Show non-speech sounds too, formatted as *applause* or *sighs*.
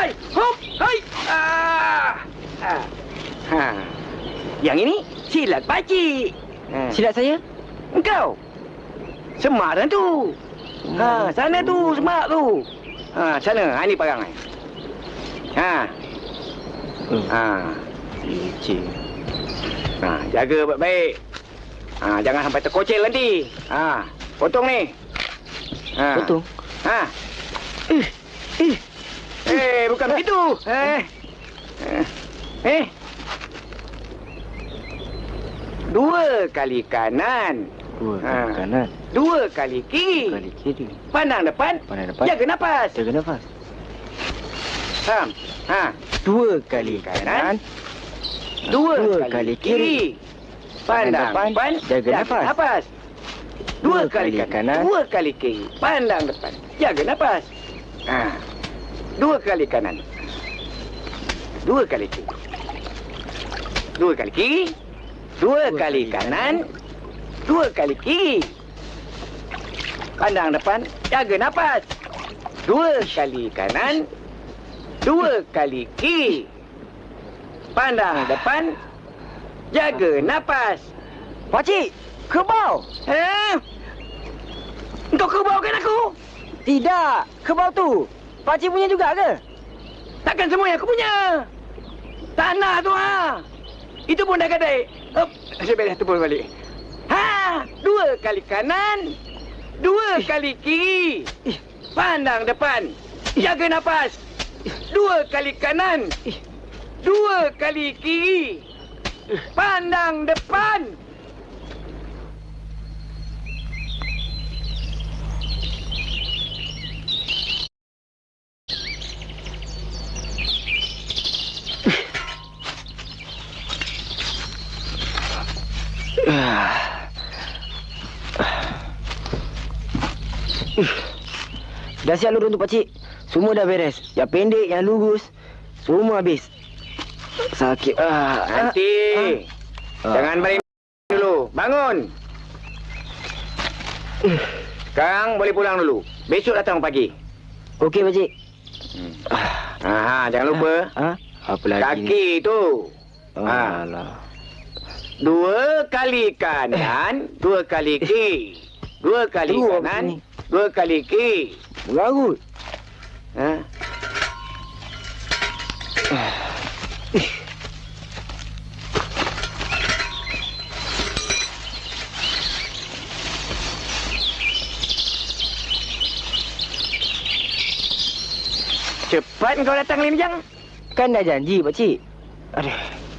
Hai, hop, hai. Ah. Ah. Ha. Yang ini silat pakcik. Ha. Silat saya? Engkau. Semak sana tu. Ha, sana tu semak tu. Ha, sana. Ha ni perangai. Ha. Hmm. Ha. Licin. Ha, jaga baik-baik. Ha, jangan sampai terkocel nanti. Ha, potong ni. Ha. Betul. Ha. Eh, eh. Begitu. Eh. Eh. Eh. Dua kali kanan. Dua Ha. kali kanan. Dua kali kiri. Kali kiri. Pandang depan. Pandang depan. Jaga nafas. Jaga nafas. Faham? Ha. Dua kali kanan. Dua, Dua kali, kali kiri. kiri. Pandang Pandang depan. depan, jaga nafas. nafas. Dua, Dua kali, kali kanan. kanan. Dua kali kiri. Pandang depan. Jaga nafas. Ha. Dua kali kanan. Dua kali kiri. Dua kali kiri. Dua, Dua kali, kali kanan. Dua kali kiri. Pandang depan. Jaga nafas. Dua kali kanan. Dua kali kiri. Pandang depan. Jaga nafas. Pakcik, kebau. Eh? Kau kebaukan aku? Tidak, kebau tu. Pakcik punya juga ke? Takkan semua yang aku punya. Tanah tu ha. Itu pun dah gadai. Hop, saya balik tu pun balik. Ha, dua kali kanan, dua kali kiri. Pandang depan. Jaga nafas. Dua kali kanan, dua kali kiri. Pandang depan. *sighs* Dah siap lurus tu pakcik. Semua dah beres. Yang pendek, yang lurus. Semua habis. Sakit. Ah, Nanti. ah. Jangan balik dulu. Bangun. Sekarang boleh pulang dulu. Besok datang pagi. Okey pakcik. Ha, jangan lupa. Ha? Apa lagi Kaki tu. ni? Ha. Alah. Dua kali kanan, dua kali kiri. Dua kali Teruk kanan, ni? dua kali kiri. Mengarut. Ha? Cepat kau datang Lim Jang. Kan dah janji pakcik. Aduh.